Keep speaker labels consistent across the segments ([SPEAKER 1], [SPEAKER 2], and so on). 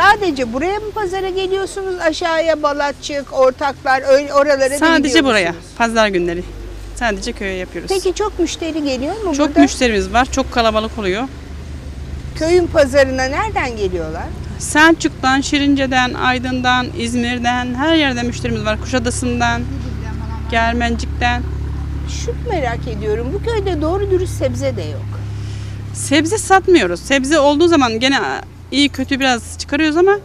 [SPEAKER 1] Sadece buraya mı pazara geliyorsunuz? Aşağıya Balatçık, Ortaklar öyle oralara
[SPEAKER 2] Sadece buraya. Pazar günleri. Sadece köye yapıyoruz.
[SPEAKER 1] Peki çok müşteri geliyor mu
[SPEAKER 2] Çok
[SPEAKER 1] burada?
[SPEAKER 2] müşterimiz var. Çok kalabalık oluyor.
[SPEAKER 1] Köyün pazarına nereden geliyorlar?
[SPEAKER 2] Selçuk'tan, Şirince'den, Aydın'dan, İzmir'den her yerde müşterimiz var. Kuşadası'ndan, Germencik'ten.
[SPEAKER 1] Şu merak ediyorum. Bu köyde doğru dürüst sebze de yok.
[SPEAKER 2] Sebze satmıyoruz. Sebze olduğu zaman gene iyi kötü biraz çıkarıyoruz ama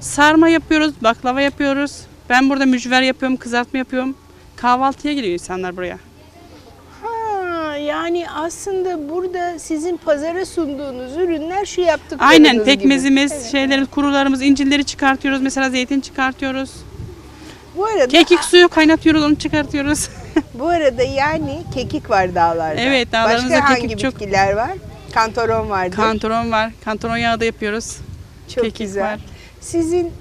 [SPEAKER 2] sarma yapıyoruz, baklava yapıyoruz. Ben burada mücver yapıyorum, kızartma yapıyorum. Kahvaltıya geliyor insanlar buraya.
[SPEAKER 1] Ha, yani aslında burada sizin pazara sunduğunuz ürünler şu yaptıklarınız
[SPEAKER 2] Aynen
[SPEAKER 1] gibi.
[SPEAKER 2] pekmezimiz, şeylerimiz, kurularımız, incirleri çıkartıyoruz. Mesela zeytin çıkartıyoruz.
[SPEAKER 1] Bu arada
[SPEAKER 2] Kekik suyu kaynatıyoruz, onu çıkartıyoruz.
[SPEAKER 1] bu arada yani kekik var dağlarda.
[SPEAKER 2] Evet, dağlarımızda
[SPEAKER 1] Başka
[SPEAKER 2] kekik
[SPEAKER 1] hangi
[SPEAKER 2] çok.
[SPEAKER 1] bitkiler var? Kantaron vardır.
[SPEAKER 2] Kantaron var. Kantaron yağı da yapıyoruz.
[SPEAKER 1] Çok
[SPEAKER 2] kekik
[SPEAKER 1] güzel.
[SPEAKER 2] var.
[SPEAKER 1] Sizin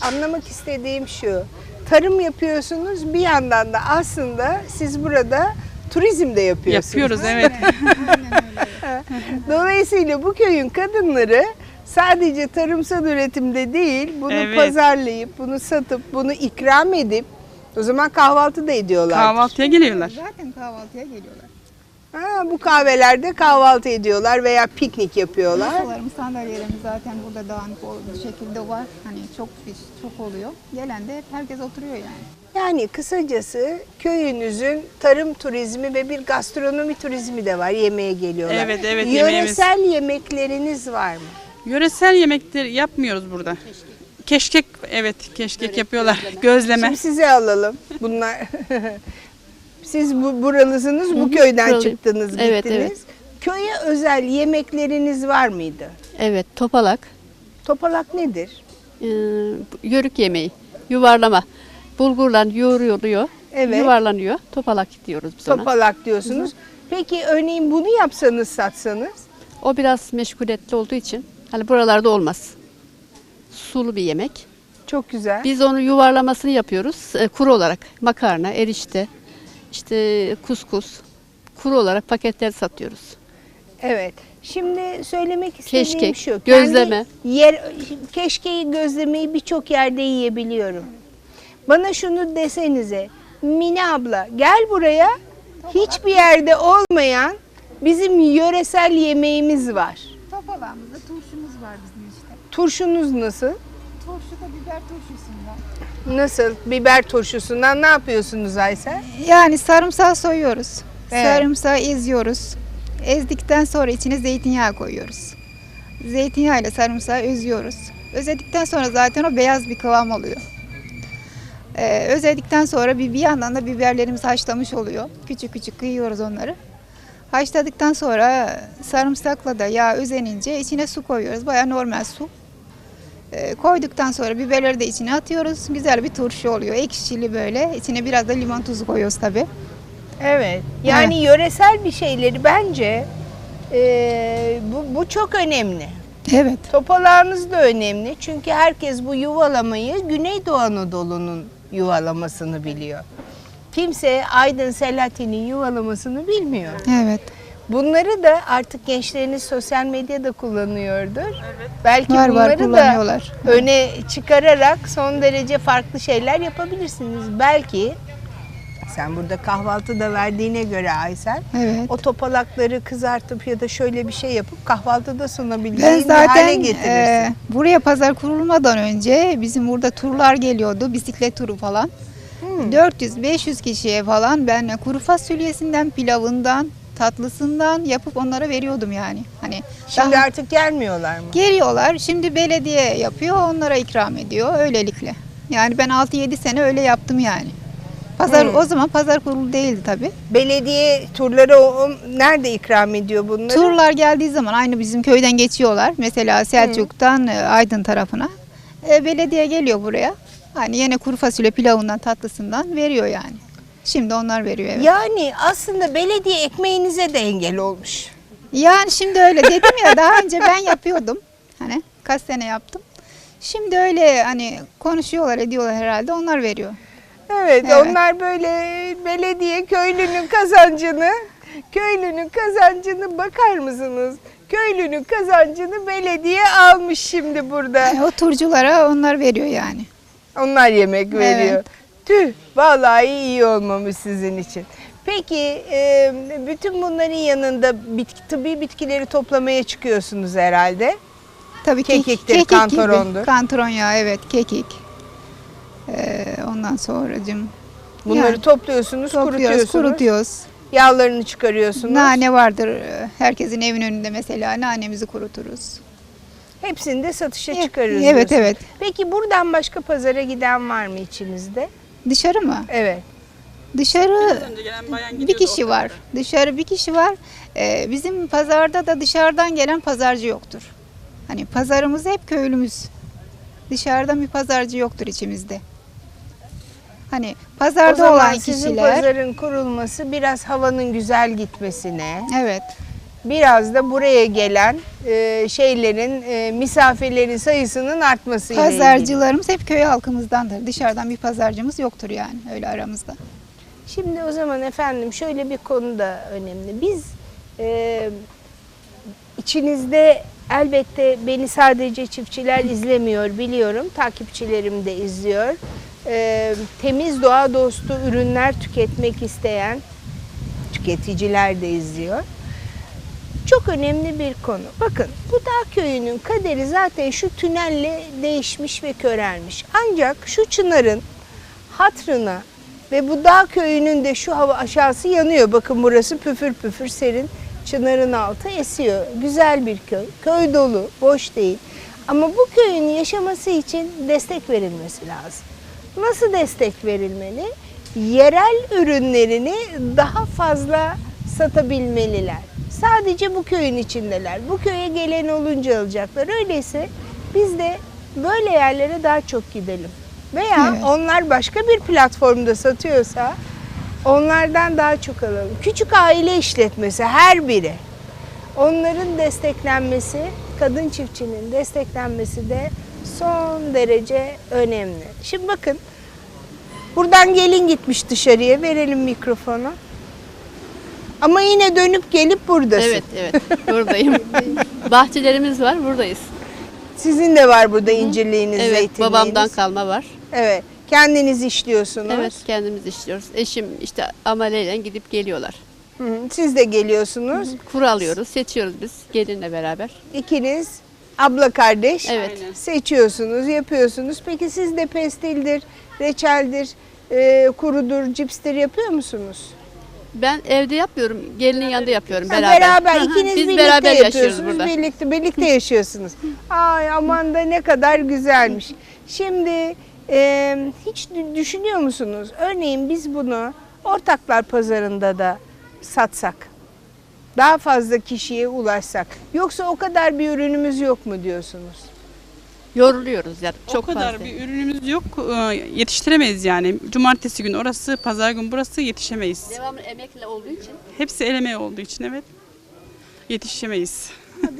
[SPEAKER 1] anlamak istediğim şu. Tarım yapıyorsunuz bir yandan da aslında siz burada turizm de yapıyorsunuz.
[SPEAKER 2] Yapıyoruz evet.
[SPEAKER 1] Dolayısıyla bu köyün kadınları sadece tarımsal üretimde değil, bunu
[SPEAKER 2] Evet.
[SPEAKER 1] pazarlayıp, bunu satıp, bunu ikram edip o zaman kahvaltı da ediyorlar.
[SPEAKER 2] Kahvaltıya geliyorlar.
[SPEAKER 3] Zaten kahvaltıya geliyorlar.
[SPEAKER 1] Ha, bu kahvelerde kahvaltı ediyorlar veya piknik yapıyorlar.
[SPEAKER 3] Masalarımız, sandalyelerimiz zaten burada dağınık olduğu şekilde var. Hani çok çok oluyor. Gelen de hep herkes oturuyor yani.
[SPEAKER 1] Yani kısacası köyünüzün tarım turizmi ve bir gastronomi turizmi de var. Yemeğe geliyorlar.
[SPEAKER 2] Evet, evet, yemeğimiz.
[SPEAKER 1] Yöresel yemekleriniz var mı?
[SPEAKER 2] Yöresel yemekler yapmıyoruz burada. Keşkek evet keşkek yapıyorlar. Gözleme.
[SPEAKER 1] Şimdi size alalım. Bunlar Siz bu buralısınız, bu köyden
[SPEAKER 4] buralıyım.
[SPEAKER 1] çıktınız, gittiniz.
[SPEAKER 4] evet.
[SPEAKER 1] Köye özel yemekleriniz var mıydı?
[SPEAKER 4] Evet, topalak,
[SPEAKER 1] Topalak nedir?
[SPEAKER 4] e, yörük yemeği, yuvarlama. Bulgurla yoğruluyor,
[SPEAKER 1] Evet.
[SPEAKER 4] yuvarlanıyor. Topalak diyoruz biz ona.
[SPEAKER 1] Topalak diyorsunuz. Peki örneğin bunu yapsanız, satsanız?
[SPEAKER 4] O biraz meşguliyetli olduğu için hani buralarda olmaz. Sulu bir yemek.
[SPEAKER 1] Çok güzel.
[SPEAKER 4] Biz onu yuvarlamasını yapıyoruz e, kuru olarak. Makarna, erişte, işte kuskus. Kuru olarak paketler satıyoruz.
[SPEAKER 1] Evet. Şimdi söylemek istediğim
[SPEAKER 4] Keşkek,
[SPEAKER 1] şu.
[SPEAKER 4] gözleme.
[SPEAKER 1] Yer, keşkeyi gözlemeyi birçok yerde yiyebiliyorum. Bana şunu desenize. Mine abla gel buraya. Hiçbir yerde olmayan bizim yöresel yemeğimiz var.
[SPEAKER 3] Topalağımızda turşumuz var bizim işte.
[SPEAKER 1] Turşunuz nasıl?
[SPEAKER 3] Turşu da biber turşusundan.
[SPEAKER 1] Nasıl? Biber turşusundan ne yapıyorsunuz Aysel?
[SPEAKER 3] Yani sarımsağı soyuyoruz.
[SPEAKER 1] Evet.
[SPEAKER 3] Sarımsağı eziyoruz. Ezdikten sonra içine zeytinyağı koyuyoruz. Zeytinyağıyla sarımsağı özüyoruz. Özedikten sonra zaten o beyaz bir kıvam oluyor. Ee, özedikten sonra bir, bir yandan da biberlerimiz haşlamış oluyor. Küçük küçük kıyıyoruz onları. Haşladıktan sonra sarımsakla da yağ özenince içine su koyuyoruz. Baya normal su. Ee, koyduktan sonra biberleri de içine atıyoruz. Güzel bir turşu oluyor. Ekşili böyle. İçine biraz da limon tuzu koyuyoruz tabii.
[SPEAKER 1] Evet. Yani yöresel bir şeyleri bence eee, bu, bu çok önemli.
[SPEAKER 3] Evet.
[SPEAKER 1] Topalağınız da önemli. Çünkü herkes bu yuvalamayı Güneydoğu Anadolu'nun yuvalamasını biliyor. Kimse Aydın Selahattin'in yuvalamasını bilmiyor.
[SPEAKER 3] Evet.
[SPEAKER 1] Bunları da artık gençleriniz sosyal medyada kullanıyordur. Belki
[SPEAKER 3] Var var
[SPEAKER 1] bunları da
[SPEAKER 3] kullanıyorlar.
[SPEAKER 1] öne çıkararak son derece farklı şeyler yapabilirsiniz. Belki sen burada kahvaltı da verdiğine göre Aysel,
[SPEAKER 3] Evet.
[SPEAKER 1] o topalakları kızartıp ya da şöyle bir şey yapıp kahvaltıda sunabileceğin
[SPEAKER 3] Ben
[SPEAKER 1] bir hale
[SPEAKER 3] zaten
[SPEAKER 1] getirirsin.
[SPEAKER 3] e, buraya pazar kurulmadan önce bizim burada turlar geliyordu. Bisiklet turu falan.
[SPEAKER 1] Hmm.
[SPEAKER 3] 400-500 kişiye falan ben kuru fasulyesinden, pilavından, tatlısından yapıp onlara veriyordum yani. Hani
[SPEAKER 1] Şimdi
[SPEAKER 3] daha-
[SPEAKER 1] artık gelmiyorlar mı?
[SPEAKER 3] geliyorlar. Şimdi belediye yapıyor, onlara ikram ediyor öylelikle. Yani ben 6-7 sene öyle yaptım yani. Pazar
[SPEAKER 1] Hmm.
[SPEAKER 3] o zaman pazar kurulu değildi tabii.
[SPEAKER 1] Belediye turları o, o- nerede ikram ediyor bunları?
[SPEAKER 3] Turlar geldiği zaman aynı bizim köyden geçiyorlar. Mesela Selçuk'tan e, Aydın tarafına. E, belediye geliyor buraya. Hani yine kuru fasulye pilavından tatlısından veriyor yani. Şimdi onlar veriyor evet.
[SPEAKER 1] Yani aslında belediye ekmeğinize de engel olmuş.
[SPEAKER 3] Yani şimdi öyle dedim ya daha önce ben yapıyordum. Hani kaç sene yaptım. Şimdi öyle hani konuşuyorlar ediyorlar herhalde onlar veriyor.
[SPEAKER 1] Evet,
[SPEAKER 3] Evet.
[SPEAKER 1] onlar böyle belediye köylünün kazancını, köylünün kazancını bakar mısınız? Köylünün kazancını belediye almış şimdi burada.
[SPEAKER 3] Yani o turculara onlar veriyor yani.
[SPEAKER 1] Onlar yemek veriyor.
[SPEAKER 3] Evet.
[SPEAKER 1] Tüh, vallahi iyi olmamış sizin için. Peki, e, bütün bunların yanında bitki, tıbbi bitkileri toplamaya çıkıyorsunuz herhalde.
[SPEAKER 3] Tabii kek-
[SPEAKER 1] Kekiktir,
[SPEAKER 3] kekik
[SPEAKER 1] kantarondur.
[SPEAKER 3] Gibi. Kantaron yağı evet kekik. Ee, ondan sonracım
[SPEAKER 1] Bunları
[SPEAKER 3] Yani
[SPEAKER 1] topluyorsunuz,
[SPEAKER 3] topluyoruz,
[SPEAKER 1] kurutuyorsunuz.
[SPEAKER 3] kurutuyoruz.
[SPEAKER 1] Yağlarını çıkarıyorsunuz.
[SPEAKER 3] Nane vardır herkesin evin önünde mesela nanemizi kuruturuz.
[SPEAKER 1] Hepsini de satışa
[SPEAKER 3] Evet,
[SPEAKER 1] çıkarırız.
[SPEAKER 3] evet, evet.
[SPEAKER 1] Peki buradan başka pazara giden var mı içinizde?
[SPEAKER 3] Dışarı mı?
[SPEAKER 1] Evet.
[SPEAKER 3] Dışarı
[SPEAKER 2] önce gelen bayan
[SPEAKER 3] bir kişi var. Dışarı bir kişi var. Ee, bizim pazarda da dışarıdan gelen pazarcı yoktur. Hani pazarımız hep köylümüz. Dışarıdan bir pazarcı yoktur içimizde. Hani
[SPEAKER 1] O
[SPEAKER 3] pazarda
[SPEAKER 1] zaman
[SPEAKER 3] olan
[SPEAKER 1] sizin
[SPEAKER 3] kişiler
[SPEAKER 1] pazarın kurulması biraz havanın güzel gitmesine,
[SPEAKER 3] evet
[SPEAKER 1] biraz da buraya gelen e, şeylerin, e, misafirlerin sayısının artmasıyla ilgili.
[SPEAKER 3] pazarcılarımız hep köy halkımızdandır. Dışarıdan bir pazarcımız yoktur yani öyle aramızda.
[SPEAKER 1] Şimdi o zaman efendim şöyle bir konu da önemli. Biz e, içinizde elbette beni sadece çiftçiler izlemiyor biliyorum. Takipçilerim de izliyor. E, temiz doğa dostu ürünler tüketmek isteyen tüketiciler de izliyor. Çok önemli bir konu. Bakın bu dağ köyünün kaderi zaten şu tünelle değişmiş ve körelmiş. Ancak şu çınarın hatrına ve bu dağ köyünün de şu hava aşağısı yanıyor. Bakın burası püfür püfür serin. Çınarın altı esiyor. Güzel bir köy. Köy dolu, boş değil. Ama bu köyün yaşaması için destek verilmesi lazım. Nasıl destek verilmeli? Yerel ürünlerini daha fazla satabilmeliler. Sadece bu köyün içindeler. Bu köye gelen olunca alacaklar. Öyleyse biz de böyle yerlere daha çok gidelim. Veya
[SPEAKER 3] Evet.
[SPEAKER 1] onlar başka bir platformda satıyorsa onlardan daha çok alalım. Küçük aile işletmesi her biri. Onların desteklenmesi, kadın çiftçinin desteklenmesi de son derece önemli. Şimdi bakın buradan gelin gitmiş dışarıya verelim mikrofonu. Ama yine dönüp gelip buradasın.
[SPEAKER 4] Evet, evet. Buradayım. Bahçelerimiz var, buradayız.
[SPEAKER 1] Sizin de var burada incirliğiniz,
[SPEAKER 4] Evet,
[SPEAKER 1] zeytinliğiniz.
[SPEAKER 4] babamdan kalma var.
[SPEAKER 1] Evet. Kendiniz işliyorsunuz.
[SPEAKER 4] Evet, kendimiz işliyoruz. Eşim işte ameleyle gidip geliyorlar.
[SPEAKER 1] Hı hı. Siz de geliyorsunuz.
[SPEAKER 4] Kuru alıyoruz, seçiyoruz biz gelinle beraber.
[SPEAKER 1] İkiniz abla kardeş
[SPEAKER 4] Evet.
[SPEAKER 2] Aynen.
[SPEAKER 1] seçiyorsunuz, yapıyorsunuz. Peki siz de pestildir, reçeldir, e, kurudur, cipstir yapıyor musunuz?
[SPEAKER 4] Ben evde yapıyorum, gelinin yanında yapıyorum
[SPEAKER 1] Ha,
[SPEAKER 4] beraber.
[SPEAKER 1] beraber
[SPEAKER 4] Hı hı,
[SPEAKER 1] ikiniz
[SPEAKER 4] biz
[SPEAKER 1] birlikte
[SPEAKER 4] beraber
[SPEAKER 1] yapıyorsunuz.
[SPEAKER 4] burada.
[SPEAKER 1] Birlikte birlikte yaşıyorsunuz. Ay aman da ne kadar güzelmiş. Şimdi e, hiç dü- düşünüyor musunuz? Örneğin biz bunu ortaklar pazarında da satsak. Daha fazla kişiye ulaşsak. Yoksa o kadar bir ürünümüz yok mu diyorsunuz?
[SPEAKER 4] Yoruluyoruz yani çok
[SPEAKER 2] o kadar
[SPEAKER 4] fazla.
[SPEAKER 2] bir ürünümüz yok. Ee, Yetiştiremeyiz yani. Cumartesi gün orası, pazar gün burası yetişemeyiz.
[SPEAKER 4] Devamlı emekle olduğu için.
[SPEAKER 2] Hepsi el emeği olduğu için evet. Yetişemeyiz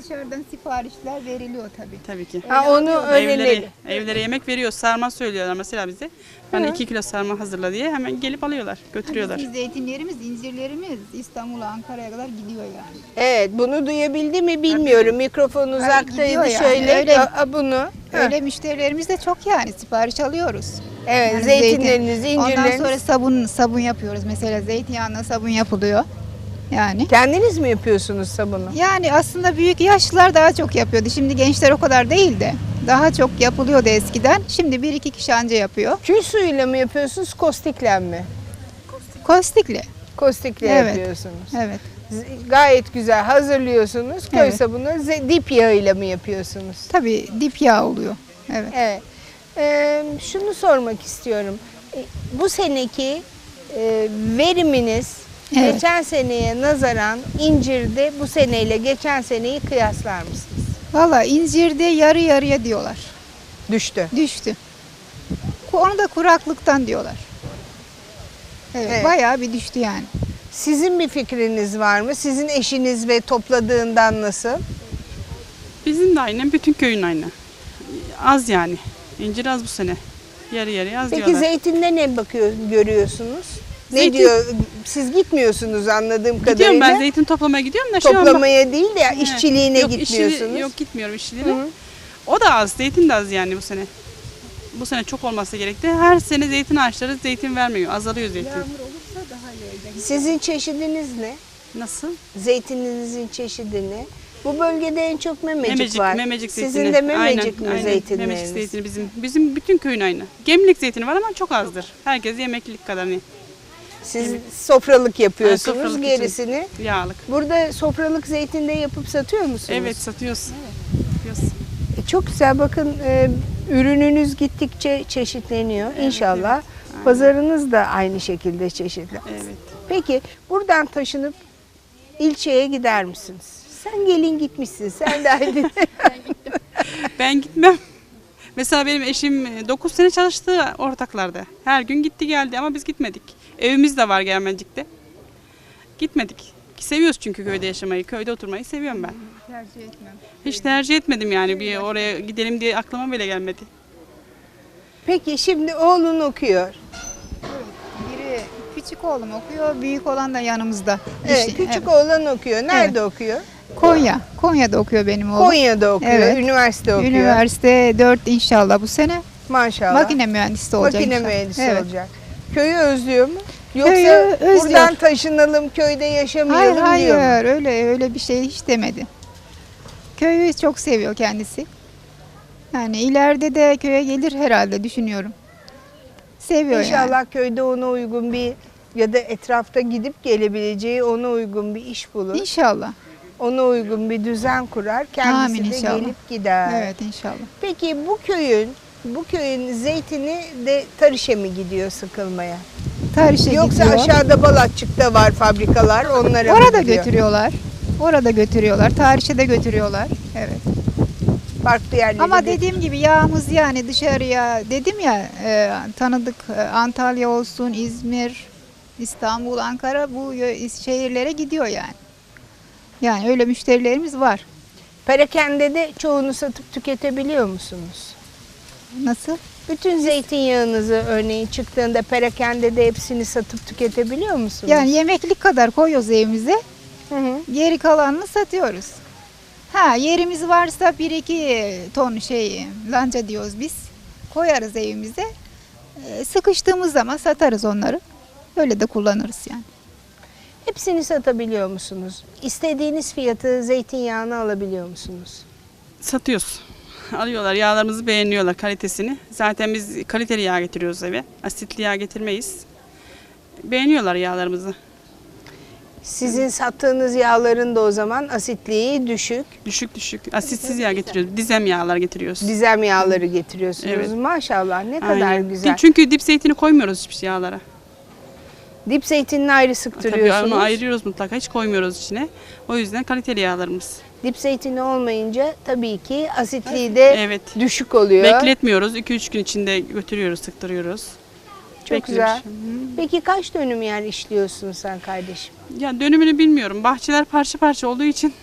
[SPEAKER 3] Dışarıdan siparişler veriliyor tabii.
[SPEAKER 2] tabii ki.
[SPEAKER 1] Ha, onu öğrenelim.
[SPEAKER 2] Evlere, evlere yemek veriyor. Sarma söylüyorlar mesela bize. Bana iki kilo sarma hazırla diye hemen gelip alıyorlar, götürüyorlar.
[SPEAKER 3] Bizim zeytinlerimiz, incirlerimiz İstanbul'a, Ankara'ya kadar gidiyor yani.
[SPEAKER 1] Evet bunu duyabildi mi bilmiyorum. Mikrofon
[SPEAKER 3] gidiyor
[SPEAKER 1] uzaktaydı
[SPEAKER 3] yani,
[SPEAKER 1] şöyle.
[SPEAKER 3] öyle.
[SPEAKER 1] a- a- Heh.
[SPEAKER 3] Öyle müşterilerimiz de çok yani sipariş alıyoruz.
[SPEAKER 1] Evet
[SPEAKER 3] Yani
[SPEAKER 1] zeytinleriniz,
[SPEAKER 3] zeytin. Ondan
[SPEAKER 1] incirleriniz.
[SPEAKER 3] sonra sabun sabun yapıyoruz. Mesela zeytinyağından sabun yapılıyor. Yani.
[SPEAKER 1] Kendiniz mi yapıyorsunuz sabunu?
[SPEAKER 3] Yani aslında büyük yaşlılar daha çok yapıyordu. Şimdi gençler o kadar değil de. Daha çok yapılıyordu eskiden. Şimdi bir iki kişi anca yapıyor.
[SPEAKER 1] Kül suyuyla mı yapıyorsunuz, kostikle mi?
[SPEAKER 3] Kostikle.
[SPEAKER 1] Kostikle
[SPEAKER 3] Evet.
[SPEAKER 1] yapıyorsunuz.
[SPEAKER 3] Evet.
[SPEAKER 1] Gayet güzel hazırlıyorsunuz. Köy
[SPEAKER 3] Evet.
[SPEAKER 1] sabunu dip yağıyla mı yapıyorsunuz?
[SPEAKER 3] Tabii dip yağ oluyor. Evet.
[SPEAKER 1] Evet. Ee, şunu sormak istiyorum. E, Bu seneki e, veriminiz
[SPEAKER 3] Evet.
[SPEAKER 1] geçen seneye nazaran incirde bu seneyle geçen seneyi kıyaslar mısınız?
[SPEAKER 3] Valla incirde yarı yarıya diyorlar.
[SPEAKER 1] Düştü.
[SPEAKER 3] Düştü. Onu da kuraklıktan diyorlar. Evet,
[SPEAKER 1] Evet.
[SPEAKER 3] bayağı bir düştü yani.
[SPEAKER 1] Sizin bir fikriniz var mı? Sizin eşiniz ve topladığından nasıl?
[SPEAKER 2] Bizim de aynı, bütün köyün aynı. Az yani. İncir az bu sene. Yarı yarıya az
[SPEAKER 1] Peki
[SPEAKER 2] diyorlar.
[SPEAKER 1] zeytinde ne bakıyor görüyorsunuz? Ne
[SPEAKER 2] Zeytin-
[SPEAKER 1] diyor? Siz gitmiyorsunuz anladığım
[SPEAKER 2] Gidiyorum
[SPEAKER 1] kadarıyla.
[SPEAKER 2] ben zeytin toplamaya gidiyorum da şu an
[SPEAKER 1] Toplamaya değil de
[SPEAKER 2] He.
[SPEAKER 1] işçiliğine
[SPEAKER 2] Yok, işçili-
[SPEAKER 1] gitmiyorsunuz.
[SPEAKER 2] yok gitmiyorum işçiliğine.
[SPEAKER 1] Hı.
[SPEAKER 2] O da az, zeytin de az yani bu sene. Bu sene çok olması gerekti. Her sene zeytin ağaçları zeytin vermiyor, azalıyor zeytin.
[SPEAKER 1] Sizin çeşidiniz ne?
[SPEAKER 2] Nasıl?
[SPEAKER 1] Zeytininizin çeşidi ne? Bu bölgede en çok memecik,
[SPEAKER 2] Memecik,
[SPEAKER 1] var.
[SPEAKER 2] memecik zeytini.
[SPEAKER 1] Sizin de memecik
[SPEAKER 2] Aynen,
[SPEAKER 1] mi
[SPEAKER 2] aynen.
[SPEAKER 1] zeytinleriniz?
[SPEAKER 2] Memecik zeytini bizim. Bizim bütün köyün aynı. Gemlik zeytini var ama çok azdır. Herkes yemeklik kadar hani
[SPEAKER 1] Siz sofralık yapıyorsunuz
[SPEAKER 2] Ha, sofralık
[SPEAKER 1] gerisini.
[SPEAKER 2] yağlık.
[SPEAKER 1] Burada sofralık zeytin de yapıp satıyor musunuz?
[SPEAKER 2] Evet satıyoruz. Satıyoruz.
[SPEAKER 1] E, Çok güzel bakın e, ürününüz gittikçe çeşitleniyor inşallah. Pazarınız da aynı şekilde çeşitli.
[SPEAKER 2] Evet.
[SPEAKER 1] Peki buradan taşınıp ilçeye gider misiniz? Sen gelin gitmişsin. Sen de hadi.
[SPEAKER 2] Ben gitmem. Mesela benim eşim 9 sene çalıştı ortaklarda. Her gün gitti geldi ama biz gitmedik. Evimiz de var Germencik'te. Gitmedik. Seviyoruz çünkü köyde yaşamayı, köyde oturmayı seviyorum ben.
[SPEAKER 3] Tercih etmem.
[SPEAKER 2] Hiç tercih etmedim yani bir oraya gidelim diye aklıma bile gelmedi.
[SPEAKER 1] Peki şimdi oğlun okuyor.
[SPEAKER 3] Biri küçük oğlum okuyor, büyük olan da yanımızda.
[SPEAKER 1] Evet,
[SPEAKER 3] İşi-
[SPEAKER 1] küçük
[SPEAKER 3] evet.
[SPEAKER 1] oğlan okuyor. Nerede okuyor?
[SPEAKER 3] Konya. Konya'da okuyor benim oğlum.
[SPEAKER 1] Konya'da okuyor.
[SPEAKER 3] Evet.
[SPEAKER 1] Üniversite okuyor.
[SPEAKER 3] Üniversite 4 inşallah bu sene.
[SPEAKER 1] Maşallah.
[SPEAKER 3] Makine mühendisi olacak
[SPEAKER 1] Makine
[SPEAKER 3] inşallah.
[SPEAKER 1] mühendisi
[SPEAKER 3] Evet.
[SPEAKER 1] olacak. Köyü özlüyor mu? Yoksa
[SPEAKER 3] Köyü özlüyor.
[SPEAKER 1] buradan taşınalım köyde yaşamayalım
[SPEAKER 3] Hayır
[SPEAKER 1] diyor mu?
[SPEAKER 3] hayır öyle öyle bir şey hiç demedi. Köyü çok seviyor kendisi. Yani ileride de köye gelir herhalde düşünüyorum. Seviyor yani.
[SPEAKER 1] İnşallah köyde ona uygun bir ya da etrafta gidip gelebileceği ona uygun bir iş bulur.
[SPEAKER 3] İnşallah.
[SPEAKER 1] Ona uygun bir düzen kurar. Kendisi
[SPEAKER 3] Amin
[SPEAKER 1] de
[SPEAKER 3] inşallah.
[SPEAKER 1] gelip gider.
[SPEAKER 3] Evet inşallah.
[SPEAKER 1] Peki bu köyün bu köyün zeytini de Tarış'a mı gidiyor sıkılmaya?
[SPEAKER 3] Tarihçe
[SPEAKER 1] Yoksa
[SPEAKER 3] gidiyor.
[SPEAKER 1] aşağıda Balatçık'ta var fabrikalar onlara mı
[SPEAKER 3] Orada
[SPEAKER 1] gidiyor?
[SPEAKER 3] götürüyorlar. Orada götürüyorlar. Tarihçe de götürüyorlar. Evet.
[SPEAKER 1] Farklı yerlere
[SPEAKER 3] Ama dediğim gibi yağımız yani dışarıya dedim ya e, tanıdık e, Antalya olsun, İzmir, İstanbul, Ankara bu şehirlere gidiyor yani. Yani öyle müşterilerimiz var.
[SPEAKER 1] Perakende de çoğunu satıp tüketebiliyor musunuz?
[SPEAKER 3] Nasıl?
[SPEAKER 1] Bütün zeytinyağınızı örneğin çıktığında perakende de hepsini satıp tüketebiliyor musunuz?
[SPEAKER 3] Yani yemeklik kadar koyuyoruz evimize.
[SPEAKER 1] Hı hı.
[SPEAKER 3] Geri kalanını satıyoruz. Ha yerimiz varsa bir iki ton şey lanca diyoruz biz. Koyarız evimize. E, Sıkıştığımız zaman satarız onları. Öyle de kullanırız yani.
[SPEAKER 1] Hepsini satabiliyor musunuz? İstediğiniz fiyatı zeytinyağını alabiliyor musunuz?
[SPEAKER 2] Satıyoruz. Alıyorlar, yağlarımızı beğeniyorlar kalitesini. Zaten biz kaliteli yağ getiriyoruz eve. Asitli yağ getirmeyiz. Beğeniyorlar yağlarımızı.
[SPEAKER 1] Sizin sattığınız yağların da o zaman asitliği düşük.
[SPEAKER 2] Düşük düşük. Asitsiz yağ getiriyoruz. Dizem yağlar getiriyoruz.
[SPEAKER 1] Dizem yağları getiriyorsunuz.
[SPEAKER 2] Evet.
[SPEAKER 1] Maşallah ne kadar
[SPEAKER 2] Aynen.
[SPEAKER 1] güzel.
[SPEAKER 2] Çünkü dip zeytini koymuyoruz hiçbir yağlara.
[SPEAKER 1] Dip zeytinini ayrı
[SPEAKER 2] Tabii
[SPEAKER 1] sıktırıyorsunuz.
[SPEAKER 2] onu ayırıyoruz mutlaka. Hiç koymuyoruz içine. O yüzden kaliteli yağlarımız.
[SPEAKER 1] Dip zeytini olmayınca tabii ki asitliği de
[SPEAKER 2] Evet.
[SPEAKER 1] düşük oluyor.
[SPEAKER 2] Bekletmiyoruz. 2-3 gün içinde götürüyoruz, sıktırıyoruz.
[SPEAKER 1] Çok güzel.
[SPEAKER 2] Hı.
[SPEAKER 1] Peki kaç dönüm yer işliyorsun sen kardeşim?
[SPEAKER 2] Ya dönümünü bilmiyorum. Bahçeler parça parça olduğu için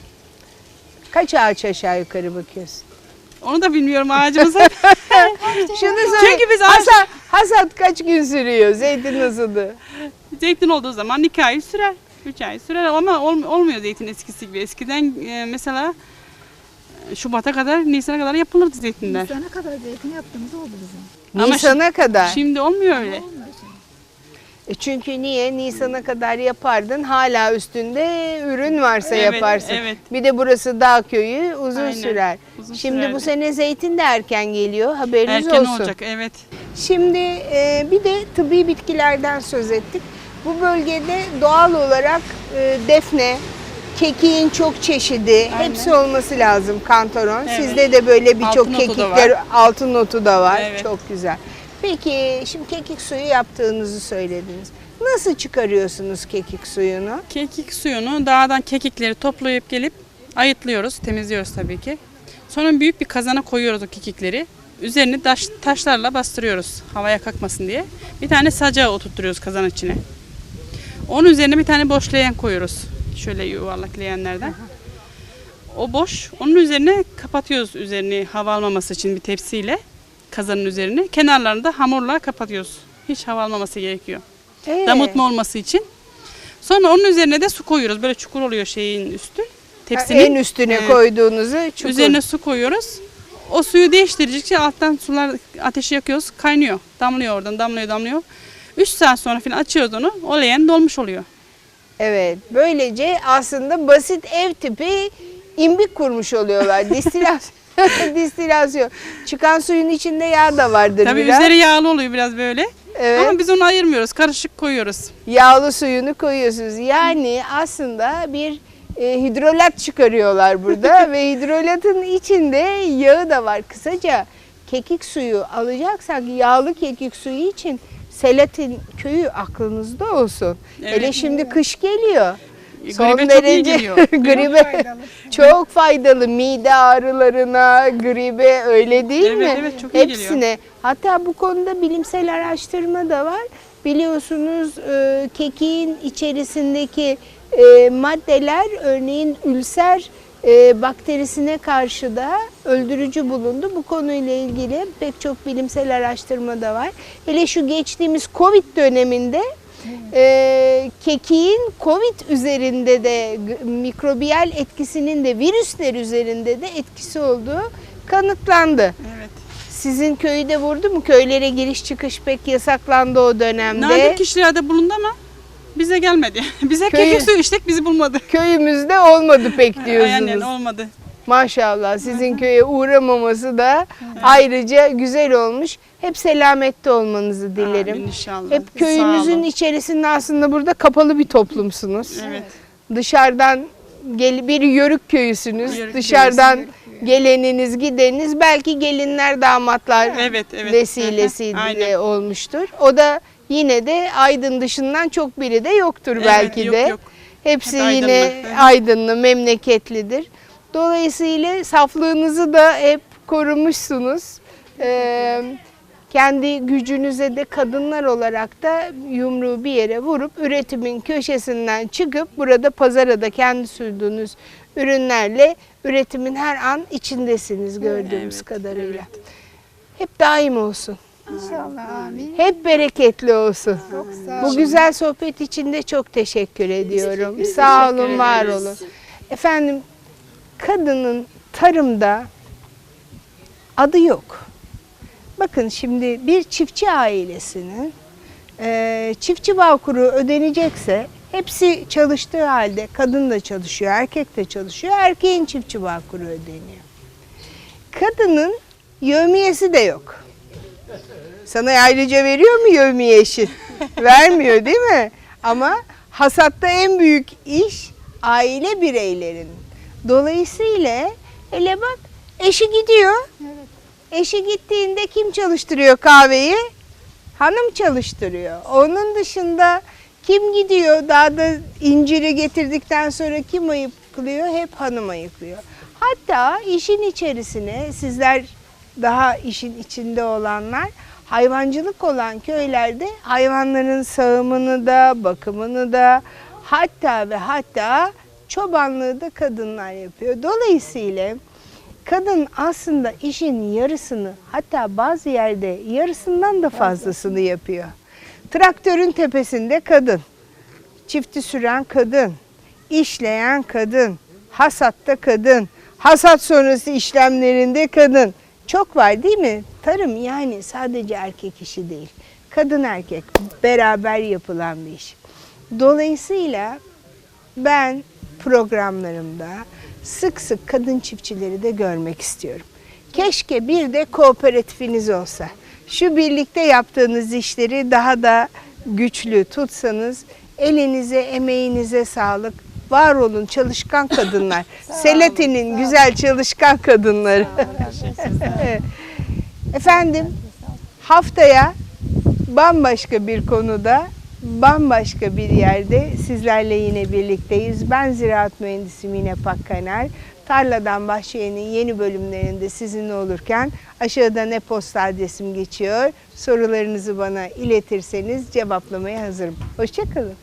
[SPEAKER 1] Kaç ağaç aşağı yukarı bakıyorsun?
[SPEAKER 2] onu da bilmiyorum ağacımıza.
[SPEAKER 1] Şunu söyle.
[SPEAKER 2] Çünkü biz ağaç-
[SPEAKER 1] hasat, hasat kaç gün sürüyor? Zeytin hasıdı.
[SPEAKER 2] Zeytin olduğu zaman 2 ay sürer. 3 ay sürer ama ol- olmuyor zeytin eskisi gibi. Eskiden e, mesela Şubat'a kadar, Nisan'a kadar yapılırdı zeytinler.
[SPEAKER 3] Sana kadar zeytin yaptığımız oldu bizim.
[SPEAKER 2] Ama
[SPEAKER 1] Nisan'a kadar.
[SPEAKER 2] Şimdi olmuyor öyle.
[SPEAKER 1] E çünkü niye? Nisan'a kadar yapardın. Hala üstünde ürün varsa
[SPEAKER 2] Evet,
[SPEAKER 1] yaparsın.
[SPEAKER 2] evet.
[SPEAKER 1] Bir de burası dağ köyü uzun
[SPEAKER 2] Aynen,
[SPEAKER 1] sürer.
[SPEAKER 2] uzun
[SPEAKER 1] Şimdi bu
[SPEAKER 2] sürerdi.
[SPEAKER 1] sene zeytin de erken geliyor. Haberiniz
[SPEAKER 2] Erken
[SPEAKER 1] olsun.
[SPEAKER 2] olacak evet.
[SPEAKER 1] Şimdi e, bir de tıbbi bitkilerden söz ettik. Bu bölgede doğal olarak e, defne, kekiğin çok çeşidi,
[SPEAKER 2] Aynen.
[SPEAKER 1] hepsi olması lazım kantaron.
[SPEAKER 2] Evet.
[SPEAKER 1] Sizde de böyle birçok
[SPEAKER 2] Altın otu da
[SPEAKER 1] kekikler,
[SPEAKER 2] var.
[SPEAKER 1] altın notu da var.
[SPEAKER 2] Evet.
[SPEAKER 1] Çok güzel. Peki şimdi kekik suyu yaptığınızı söylediniz. Nasıl çıkarıyorsunuz kekik suyunu?
[SPEAKER 2] Kekik suyunu dağdan kekikleri toplayıp gelip ayıtlıyoruz, temizliyoruz tabii ki. Sonra büyük bir kazana koyuyoruz o kekikleri. Üzerini taş, taşlarla bastırıyoruz havaya kalkmasın diye. Bir tane sacağı oturtturuyoruz kazan içine. Onun üzerine bir tane boş leğen koyuyoruz. Şöyle yuvarlak leğenlerden. O boş. Onun üzerine kapatıyoruz üzerini hava almaması için bir tepsiyle. Kazanın üzerini. Kenarlarını da hamurla kapatıyoruz. Hiç hava almaması gerekiyor.
[SPEAKER 1] Ee?
[SPEAKER 2] Damıtma olması için. Sonra onun üzerine de su koyuyoruz. Böyle çukur oluyor şeyin üstü. Tepsinin.
[SPEAKER 1] en üstüne
[SPEAKER 2] Evet.
[SPEAKER 1] koyduğunuzu çukur.
[SPEAKER 2] Üzerine su koyuyoruz. O suyu değiştirdikçe alttan sular ateşi yakıyoruz. Kaynıyor. Damlıyor oradan. Damlıyor damlıyor. 3 saat sonra falan açıyoruz onu. O leğen dolmuş oluyor.
[SPEAKER 1] Evet. Böylece aslında basit ev tipi imbik kurmuş oluyorlar. Distilasyon. Distilasyon. Çıkan suyun içinde yağ da vardır
[SPEAKER 2] Tabii
[SPEAKER 1] biraz.
[SPEAKER 2] üzeri yağlı oluyor biraz böyle.
[SPEAKER 1] Evet.
[SPEAKER 2] Ama biz onu ayırmıyoruz. Karışık koyuyoruz.
[SPEAKER 1] Yağlı suyunu koyuyorsunuz. Yani aslında bir e, hidrolat çıkarıyorlar burada ve hidrolatın içinde yağı da var. Kısaca kekik suyu alacaksak yağlı kekik suyu için Selatin köyü aklınızda olsun.
[SPEAKER 2] Evet.
[SPEAKER 1] Hele şimdi kış geliyor.
[SPEAKER 2] E,
[SPEAKER 1] Son
[SPEAKER 2] gribe çok iyi
[SPEAKER 1] derece
[SPEAKER 2] geliyor.
[SPEAKER 1] gribe çok faydalı mide ağrılarına, gribe öyle değil
[SPEAKER 2] Evet,
[SPEAKER 1] mi?
[SPEAKER 2] evet, çok iyi geliyor.
[SPEAKER 1] Hatta bu konuda bilimsel araştırma da var. Biliyorsunuz e, kekiğin içerisindeki e, maddeler örneğin ülser e, bakterisine karşı da öldürücü bulundu. Bu konuyla ilgili pek çok bilimsel araştırma da var. Hele şu geçtiğimiz Covid döneminde e, kekiğin Covid üzerinde de mikrobiyal etkisinin de virüsler üzerinde de etkisi olduğu kanıtlandı.
[SPEAKER 2] Evet.
[SPEAKER 1] Sizin köyü de vurdu mu? Köylere giriş çıkış pek yasaklandı o dönemde.
[SPEAKER 2] Nadir kişilerde bulundu ama bize gelmedi. Bize
[SPEAKER 1] Köyü-
[SPEAKER 2] kekik suyu içtik bizi bulmadı.
[SPEAKER 1] Köyümüzde olmadı pek diyorsunuz.
[SPEAKER 2] Aynen olmadı.
[SPEAKER 1] Maşallah sizin köye uğramaması da ayrıca güzel olmuş. Hep selamette olmanızı dilerim.
[SPEAKER 2] Amin inşallah.
[SPEAKER 1] Hep köyünüzün içerisinde aslında burada kapalı bir toplumsunuz.
[SPEAKER 2] Evet.
[SPEAKER 1] Dışarıdan gel bir yörük köyüsünüz.
[SPEAKER 2] Yörük
[SPEAKER 1] Dışarıdan geleniniz, gideniniz belki gelinler, damatlar
[SPEAKER 2] Evet, evet.
[SPEAKER 1] de olmuştur. O da yine de Aydın dışından çok biri de yoktur
[SPEAKER 2] Evet,
[SPEAKER 1] belki
[SPEAKER 2] yok,
[SPEAKER 1] de.
[SPEAKER 2] yok.
[SPEAKER 1] Hepsi
[SPEAKER 2] Hep
[SPEAKER 1] yine
[SPEAKER 2] Aydınlı.
[SPEAKER 1] Aydınlı, memleketlidir. Dolayısıyla saflığınızı da hep korumuşsunuz. Ee, kendi gücünüze de kadınlar olarak da yumruğu bir yere vurup üretimin köşesinden çıkıp burada pazara da kendi sürdüğünüz ürünlerle üretimin her an içindesiniz gördüğümüz
[SPEAKER 2] Evet,
[SPEAKER 1] kadarıyla. Hep daim olsun.
[SPEAKER 3] İnşallah amin.
[SPEAKER 1] Hep bereketli olsun.
[SPEAKER 3] Çok sağ
[SPEAKER 1] Bu
[SPEAKER 3] olun.
[SPEAKER 1] güzel sohbet için de çok teşekkür ediyorum. Sağ olun,
[SPEAKER 2] teşekkür
[SPEAKER 1] var
[SPEAKER 2] ederiz.
[SPEAKER 1] olun. Efendim, kadının tarımda adı yok. Bakın şimdi bir çiftçi ailesinin eee, çiftçi bağkuru ödenecekse hepsi çalıştığı halde kadın da çalışıyor, erkek de çalışıyor. Erkeğin çiftçi bağkuru ödeniyor. Kadının yövmiyesi de yok. Sana ayrıca veriyor mu yevmiye eşin? Vermiyor değil mi? Ama hasatta en büyük iş aile bireylerinin. Dolayısıyla hele bak eşi gidiyor. Eşi gittiğinde kim çalıştırıyor kahveyi? Hanım çalıştırıyor. Onun dışında kim gidiyor daha da inciri getirdikten sonra kim ayıklıyor? Hep hanım ayıklıyor. Hatta işin içerisine sizler daha işin içinde olanlar hayvancılık olan köylerde hayvanların sağımını da bakımını da hatta ve hatta çobanlığı da kadınlar yapıyor. Dolayısıyla kadın aslında işin yarısını hatta bazı yerde yarısından da fazlasını yapıyor. Traktörün tepesinde kadın, çifti süren kadın, işleyen kadın, hasatta kadın, hasat sonrası işlemlerinde kadın. Çok var değil mi? Tarım yani sadece erkek işi değil. Kadın erkek beraber yapılan bir iş. Dolayısıyla ben programlarımda sık sık kadın çiftçileri de görmek istiyorum. Keşke bir de kooperatifiniz olsa. Şu birlikte yaptığınız işleri daha da güçlü tutsanız elinize, emeğinize sağlık. Var olun çalışkan kadınlar. Selatin'in güzel çalışkan kadınları. Efendim haftaya bambaşka bir konuda bambaşka bir yerde sizlerle yine birlikteyiz. Ben Ziraat Mühendisi Mine Pakkaner. Tarladan Bahçe'nin yeni bölümlerinde sizinle olurken aşağıda ne posta adresim geçiyor. Sorularınızı bana iletirseniz cevaplamaya hazırım. Hoşçakalın.